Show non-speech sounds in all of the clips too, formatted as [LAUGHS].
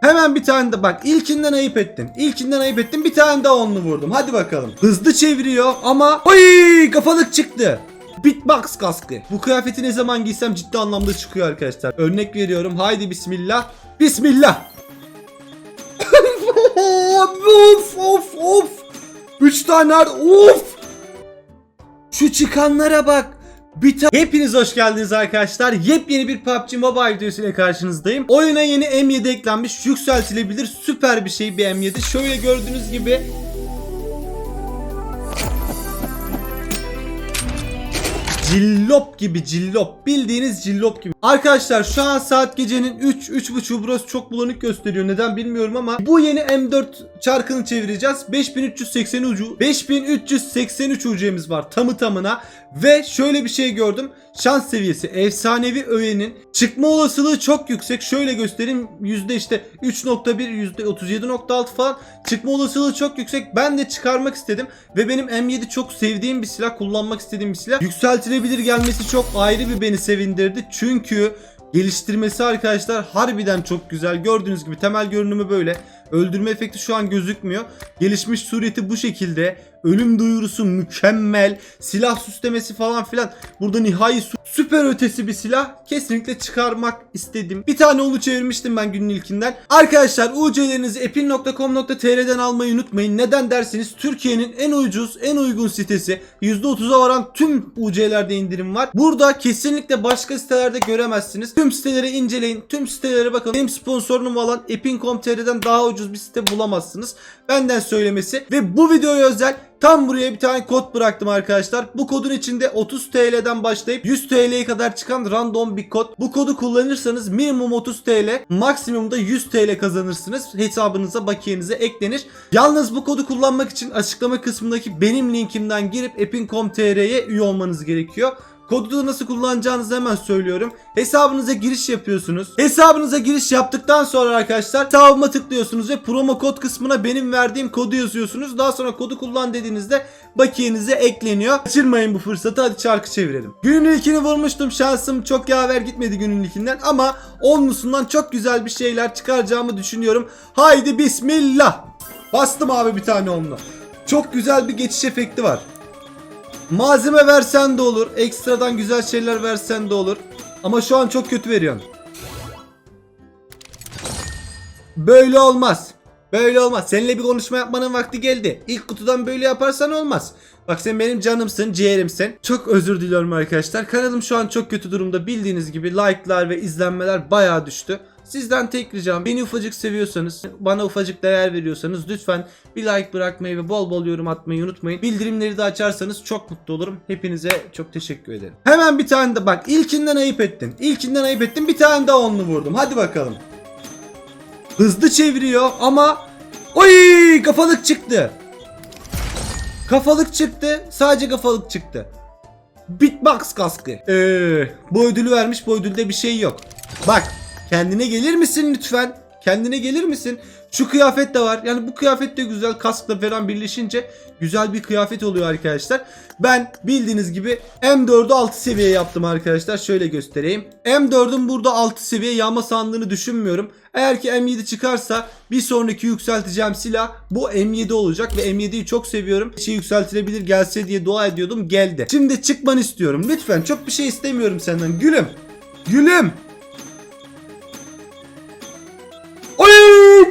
Hemen bir tane de bak ilkinden ayıp ettin. İlkinden ayıp ettin bir tane daha onlu vurdum. Hadi bakalım. Hızlı çeviriyor ama oy kafalık çıktı. Beatbox kaskı. Bu kıyafeti ne zaman giysem ciddi anlamda çıkıyor arkadaşlar. Örnek veriyorum. Haydi bismillah. Bismillah. [LAUGHS] of of of. Üç tane ar- of. Şu çıkanlara bak. Bir ta- Hepiniz hoş geldiniz arkadaşlar. Yepyeni bir PUBG Mobile videosuyla karşınızdayım. Oyuna yeni M7 eklenmiş. Yükseltilebilir süper bir şey bir M7. Şöyle gördüğünüz gibi Cillop gibi cillop. Bildiğiniz cillop gibi. Arkadaşlar şu an saat gecenin 3 3.30 burası çok bulanık gösteriyor. Neden bilmiyorum ama bu yeni M4 çarkını çevireceğiz. 5380 ucu 5383 ucumuz var tamı tamına ve şöyle bir şey gördüm. Şans seviyesi efsanevi öğenin çıkma olasılığı çok yüksek. Şöyle göstereyim. Yüzde işte 3.1 yüzde 37.6 falan çıkma olasılığı çok yüksek. Ben de çıkarmak istedim ve benim M7 çok sevdiğim bir silah, kullanmak istediğim bir silah. Yükseltilebilir gelmesi çok ayrı bir beni sevindirdi. Çünkü geliştirmesi arkadaşlar harbiden çok güzel. Gördüğünüz gibi temel görünümü böyle. Öldürme efekti şu an gözükmüyor. Gelişmiş sureti bu şekilde. Ölüm duyurusu mükemmel. Silah süslemesi falan filan. Burada nihai sü- süper ötesi bir silah. Kesinlikle çıkarmak istedim. Bir tane onu çevirmiştim ben günün ilkinden. Arkadaşlar UC'lerinizi epin.com.tr'den almayı unutmayın. Neden derseniz Türkiye'nin en ucuz, en uygun sitesi. %30'a varan tüm UC'lerde indirim var. Burada kesinlikle başka sitelerde göremezsiniz. Tüm siteleri inceleyin. Tüm sitelere bakın. Benim sponsorum olan epin.com.tr'den daha ucuz bir site bulamazsınız. Benden söylemesi. Ve bu videoya özel Tam buraya bir tane kod bıraktım arkadaşlar. Bu kodun içinde 30 TL'den başlayıp 100 TL'ye kadar çıkan random bir kod. Bu kodu kullanırsanız minimum 30 TL, maksimumda 100 TL kazanırsınız. Hesabınıza, bakiyenize eklenir. Yalnız bu kodu kullanmak için açıklama kısmındaki benim linkimden girip epin.com.tr'ye üye olmanız gerekiyor. Kodu da nasıl kullanacağınızı hemen söylüyorum. Hesabınıza giriş yapıyorsunuz. Hesabınıza giriş yaptıktan sonra arkadaşlar hesabıma tıklıyorsunuz ve promo kod kısmına benim verdiğim kodu yazıyorsunuz. Daha sonra kodu kullan dediğinizde bakiyenize ekleniyor. Kaçırmayın bu fırsatı hadi çarkı çevirelim. Günün ilkini vurmuştum. Şansım çok yaver gitmedi günün ilkinden ama onlusundan çok güzel bir şeyler çıkaracağımı düşünüyorum. Haydi bismillah. Bastım abi bir tane onlu. Çok güzel bir geçiş efekti var. Malzeme versen de olur. Ekstradan güzel şeyler versen de olur. Ama şu an çok kötü veriyorsun. Böyle olmaz. Böyle olmaz. Seninle bir konuşma yapmanın vakti geldi. İlk kutudan böyle yaparsan olmaz. Bak sen benim canımsın, ciğerimsin. Çok özür diliyorum arkadaşlar. Kanalım şu an çok kötü durumda. Bildiğiniz gibi like'lar ve izlenmeler bayağı düştü. Sizden tek ricam beni ufacık seviyorsanız, bana ufacık değer veriyorsanız lütfen bir like bırakmayı ve bol bol yorum atmayı unutmayın. Bildirimleri de açarsanız çok mutlu olurum. Hepinize çok teşekkür ederim. Hemen bir tane de bak ilkinden ayıp ettin. İlkinden ayıp ettin bir tane daha onlu vurdum. Hadi bakalım. Hızlı çeviriyor ama oy kafalık çıktı. Kafalık çıktı. Sadece kafalık çıktı. Beatbox kaskı. Ee, bu ödülü vermiş. Bu ödülde bir şey yok. Bak kendine gelir misin lütfen? Kendine gelir misin? Şu kıyafet de var. Yani bu kıyafet de güzel. Kaskla falan birleşince güzel bir kıyafet oluyor arkadaşlar. Ben bildiğiniz gibi M4'ü 6 seviye yaptım arkadaşlar. Şöyle göstereyim. M4'ün burada 6 seviye yağma sandığını düşünmüyorum. Eğer ki M7 çıkarsa bir sonraki yükselteceğim silah bu M7 olacak ve M7'yi çok seviyorum. Bir şey yükseltilebilir gelse diye dua ediyordum geldi. Şimdi çıkmanı istiyorum. Lütfen çok bir şey istemiyorum senden. Gülüm. Gülüm.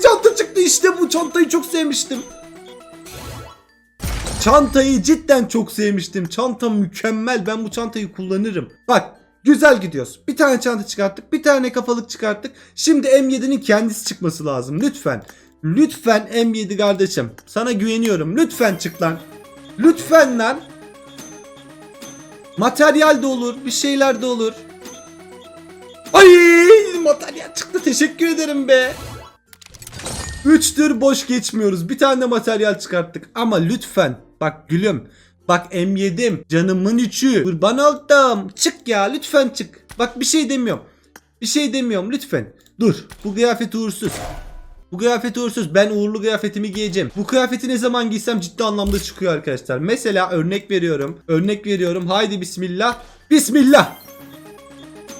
Çanta çıktı işte bu çantayı çok sevmiştim. Çantayı cidden çok sevmiştim. Çanta mükemmel. Ben bu çantayı kullanırım. Bak güzel gidiyoruz. Bir tane çanta çıkarttık. Bir tane kafalık çıkarttık. Şimdi M7'nin kendisi çıkması lazım. Lütfen. Lütfen M7 kardeşim. Sana güveniyorum. Lütfen çık lan. Lütfen lan. Materyal de olur. Bir şeyler de olur. Ay materyal çıktı. Teşekkür ederim be. Üçtür boş geçmiyoruz. Bir tane materyal çıkarttık. Ama lütfen bak gülüm. Bak M7'm canımın içi. Kurban oldum. Çık ya lütfen çık. Bak bir şey demiyorum. Bir şey demiyorum lütfen. Dur bu kıyafet uğursuz. Bu kıyafet uğursuz. Ben uğurlu kıyafetimi giyeceğim. Bu kıyafeti ne zaman giysem ciddi anlamda çıkıyor arkadaşlar. Mesela örnek veriyorum. Örnek veriyorum. Haydi bismillah. Bismillah.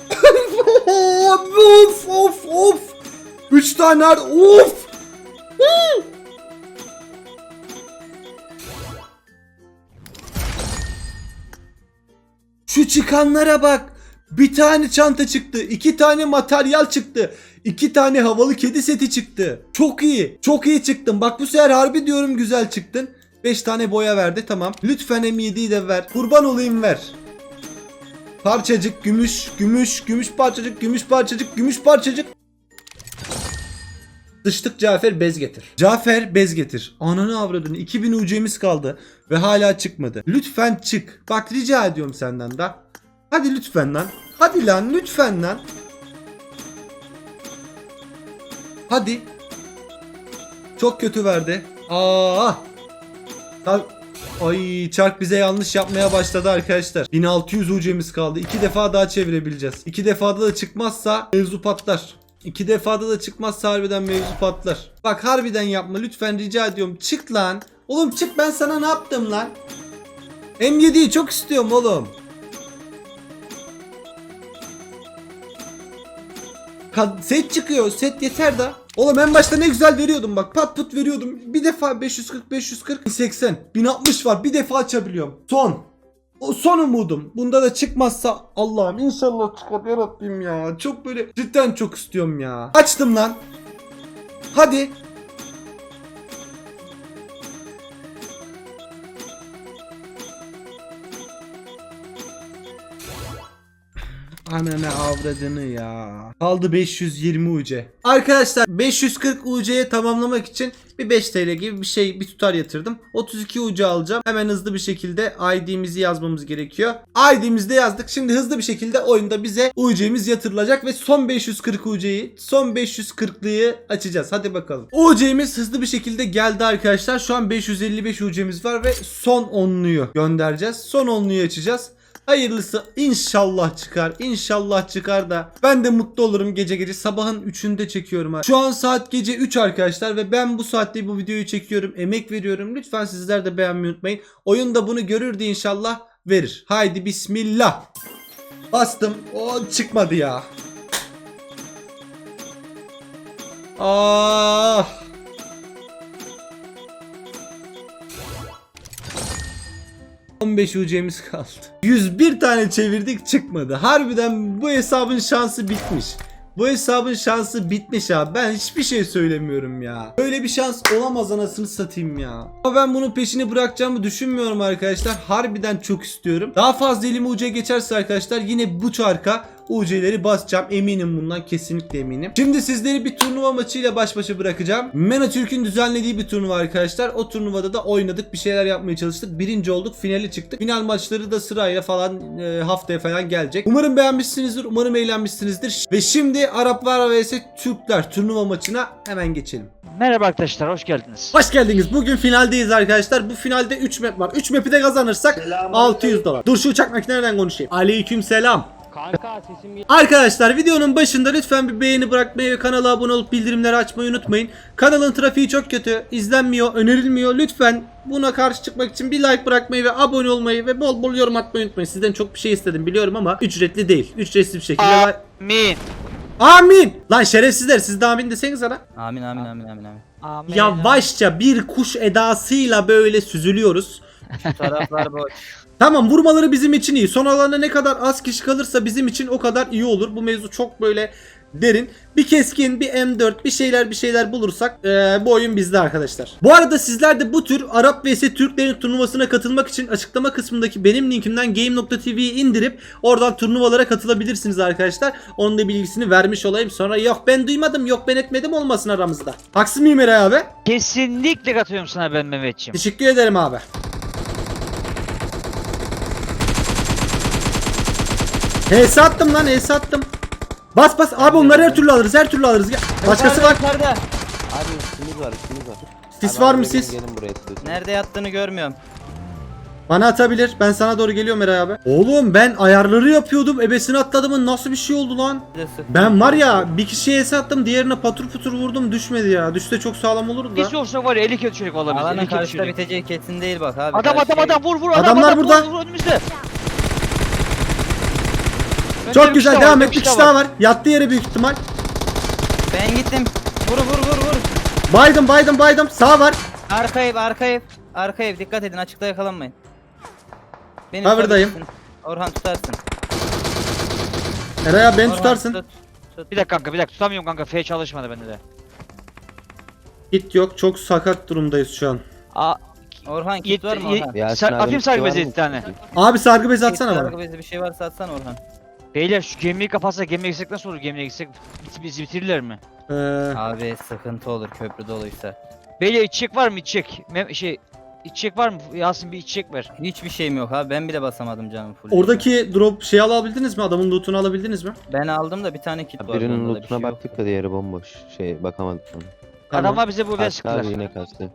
[LAUGHS] of of of. 3 tane! Huu! Şu çıkanlara bak. Bir tane çanta çıktı. iki tane materyal çıktı. iki tane havalı kedi seti çıktı. Çok iyi. Çok iyi çıktın. Bak bu sefer harbi diyorum güzel çıktın. 5 tane boya verdi tamam. Lütfen M7'yi de ver. Kurban olayım ver. Parçacık gümüş, gümüş, gümüş parçacık, gümüş parçacık, gümüş parçacık. Sıçtık Cafer bez getir. Cafer bez getir. Ananı avradını 2000 UC'miz kaldı ve hala çıkmadı. Lütfen çık. Bak rica ediyorum senden da. Hadi lütfen lan. Hadi lan lütfen lan. Hadi. Çok kötü verdi. Aa. Ay çark bize yanlış yapmaya başladı arkadaşlar. 1600 UC'miz kaldı. İki defa daha çevirebileceğiz. İki defada da çıkmazsa mevzu patlar. İki defada da çıkmazsa harbiden mevzu patlar. Bak harbiden yapma lütfen rica ediyorum. Çık lan. Oğlum çık ben sana ne yaptım lan? M7'yi çok istiyorum oğlum. Ka- set çıkıyor. Set yeter da. Oğlum en başta ne güzel veriyordum bak. Pat put veriyordum. Bir defa 540 540 80 1060 var. Bir defa açabiliyorum. Son. Son umudum. Bunda da çıkmazsa Allah'ım inşallah çıkar ya Rabbim ya. Çok böyle cidden çok istiyorum ya. Açtım lan. Hadi. Ananı avradını ya. Kaldı 520 UC. Arkadaşlar 540 UC'ye tamamlamak için bir 5 TL gibi bir şey bir tutar yatırdım. 32 UC alacağım. Hemen hızlı bir şekilde ID'mizi yazmamız gerekiyor. ID'mizi de yazdık. Şimdi hızlı bir şekilde oyunda bize UC'miz yatırılacak ve son 540 UC'yi son 540'lıyı açacağız. Hadi bakalım. UC'miz hızlı bir şekilde geldi arkadaşlar. Şu an 555 UC'miz var ve son 10'luyu göndereceğiz. Son 10'luyu açacağız. Hayırlısı inşallah çıkar. İnşallah çıkar da ben de mutlu olurum gece gece. Sabahın 3'ünde çekiyorum. Şu an saat gece 3 arkadaşlar ve ben bu saatte bu videoyu çekiyorum. Emek veriyorum. Lütfen sizler de beğenmeyi unutmayın. Oyun da bunu görür diye inşallah verir. Haydi bismillah. Bastım. O çıkmadı ya. Ah. ...15 UC'miz kaldı. [LAUGHS] 101 tane çevirdik çıkmadı. Harbiden bu hesabın şansı bitmiş. Bu hesabın şansı bitmiş abi. Ben hiçbir şey söylemiyorum ya. Böyle bir şans olamaz anasını satayım ya. Ama ben bunun peşini bırakacağımı düşünmüyorum arkadaşlar. Harbiden çok istiyorum. Daha fazla elime UC geçerse arkadaşlar yine bu çarka UC'leri basacağım. Eminim bundan kesinlikle eminim. Şimdi sizleri bir turnuva maçıyla baş başa bırakacağım. Mena Türk'ün düzenlediği bir turnuva arkadaşlar. O turnuvada da oynadık. Bir şeyler yapmaya çalıştık. Birinci olduk. Finali çıktık. Final maçları da sırayla falan e, haftaya falan gelecek. Umarım beğenmişsinizdir. Umarım eğlenmişsinizdir. Ve şimdi Araplar vs Türkler turnuva maçına hemen geçelim. Merhaba arkadaşlar, hoş geldiniz. Hoş geldiniz. Bugün finaldeyiz arkadaşlar. Bu finalde 3 map var. 3 map'i de kazanırsak 600 dolar. Dur şu uçak makinelerinden konuşayım. Aleyküm selam. Kanka sesim Arkadaşlar videonun başında lütfen bir beğeni bırakmayı ve kanala abone olup bildirimleri açmayı unutmayın. Kanalın trafiği çok kötü, izlenmiyor, önerilmiyor. Lütfen buna karşı çıkmak için bir like bırakmayı ve abone olmayı ve bol bol yorum atmayı unutmayın. Sizden çok bir şey istedim biliyorum ama ücretli değil. Ücretsiz bir şekilde. Amin. Amin. Lan şerefsizler siz de amin deseniz sana. Amin amin amin amin amin. Amin. Yavaşça bir kuş edasıyla böyle süzülüyoruz. Şu taraflar boş. Tamam vurmaları bizim için iyi. Son alanda ne kadar az kişi kalırsa bizim için o kadar iyi olur. Bu mevzu çok böyle derin. Bir keskin, bir M4, bir şeyler bir şeyler bulursak eee, bu oyun bizde arkadaşlar. Bu arada sizler de bu tür Arap vs Türklerin turnuvasına katılmak için açıklama kısmındaki benim linkimden game.tv'yi indirip oradan turnuvalara katılabilirsiniz arkadaşlar. Onun da bilgisini vermiş olayım. Sonra yok ben duymadım, yok ben etmedim olmasın aramızda. Haksız mıyım Eray abi? Kesinlikle katıyorum sana ben Mehmetciğim. Teşekkür ederim abi. HS attım lan HS attım. Bas bas abi onları her türlü alırız her türlü alırız. Gel. Başkası var. Yukarıda. Abi üstümüz var üstümüz var. Sis Abi var mı abi gelin, sis? Gelin buraya istiyorsun. Nerede yattığını görmüyorum. Bana atabilir. Ben sana doğru geliyorum Eray abi. Oğlum ben ayarları yapıyordum. Ebesini atladımın nasıl bir şey oldu lan? Ben var ya bir kişiye HS attım diğerine patur putur vurdum düşmedi ya. Düşse çok sağlam olurdu da. olsa var ya 50 kere çocuk olabilir. Alanın 50 kere karşıda çocuk. biteceği kesin değil bak abi. Adam adam Karşı- adam vur vur adam Adamlar adam, burada. Vur, vur önümüzde. Çok güzel kişi devam et. Bir kişi daha var. Yattı yere büyük ihtimal. Ben gittim. Vur vur vur vur. Baydım baydım baydım. Sağ var. Arka ev arka ev. Arka ev dikkat edin açıkta yakalanmayın. Beni Cover'dayım. tutabilirsin. Orhan tutarsın. Eray abi beni Orhan, tutarsın. tut, tut. Bir dakika kanka bir dakika tutamıyorum kanka. F çalışmadı bende de. Git yok. Çok sakat durumdayız şu an. Aa, Orhan kit Yet- var mı Orhan? Ya Sar- abi, sargı var bezi mı? bir tane. Abi sargı bezi Kit, atsana sargı bana. bezi bir şey varsa atsana Orhan. Beyler şu gemiyi kapatsa gemiye gitsek nasıl olur gemiye gitsek bit- bizi bitirirler mi? Ee, Abi sıkıntı olur köprü doluysa. Beyler içecek var mı içecek? Mem şey içecek var mı? Yasin bir içecek ver. Hiçbir şeyim yok abi ben bile basamadım canım full. oradaki drop şey alabildiniz mi? Adamın lootunu alabildiniz mi? Ben aldım da bir tane kit var. Birinin onda da bir lootuna şey yok. baktık da diğeri bomboş. Şey bakamadık ona. Tamam. Adamlar bize bu ve sıktılar. abi yine kastı.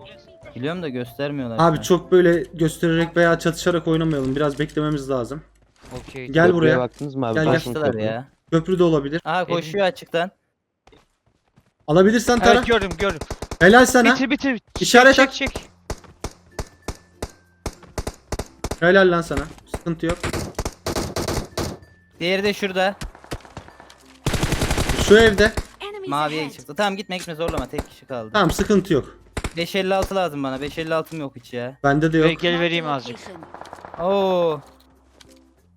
Biliyorum da göstermiyorlar. Abi an. çok böyle göstererek veya çatışarak oynamayalım. Biraz beklememiz lazım. Okey. Gel Köprüye buraya. baktınız mı abi? Gel, gel. Bakın Kaçtılar köprü. ya. Köprü de olabilir. Aa koşuyor açıktan. Alabilirsen tara. Evet gördüm gördüm. Helal sana. Bitir bitir. İşaret çek, at. çek çek. Helal lan sana. Sıkıntı yok. Diğeri de şurada. Şu evde. Enemies Maviye ahead. çıktı. Tamam gitme gitme zorlama tek kişi kaldı. Tamam sıkıntı yok. 556 lazım bana. 556'm yok hiç ya. Bende de yok. Gel, vereyim azıcık. location. Oo.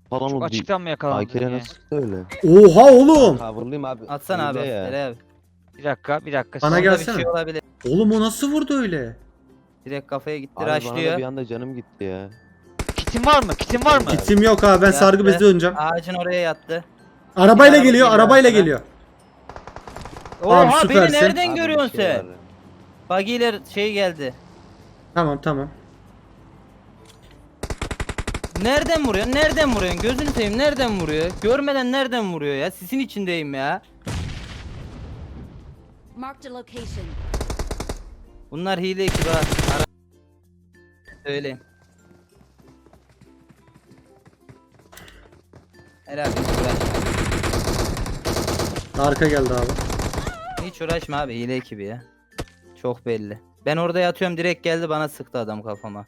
Falan Çok oldu. açıktan mı yakalandın Aykırı ya? nasıl öyle? Oha oğlum. Coverlayayım abi. Atsana abi. Hile ya. Eray abi. Bir dakika bir dakika. Bana gelsene. Bir şey olabilir. Oğlum o nasıl vurdu öyle? Direkt kafaya gitti. Abi bana da Raşlıyor. bir anda canım gitti ya. Kitin var mı? Kitin var mı? Kitim yok abi ben sargı Yattı. bezi döneceğim. Ağacın oraya yattı. Arabayla araba geliyor, geliyor arabayla sana. geliyor. Oha beni süpersin. nereden Abi görüyorsun şey sen? var. Bagiler şey geldi. Tamam tamam. Nereden vuruyor? Nereden vuruyorsun? Gözünü seveyim nereden vuruyor? Görmeden nereden vuruyor ya? Sisin içindeyim ya. Marked a location. Bunlar hile ekibi ha. Ara- Söyleyeyim. Helal hiç uğraşma. Arka geldi abi. Hiç uğraşma abi hile ekibi ya. Çok belli. Ben orada yatıyorum direkt geldi bana sıktı adam kafama.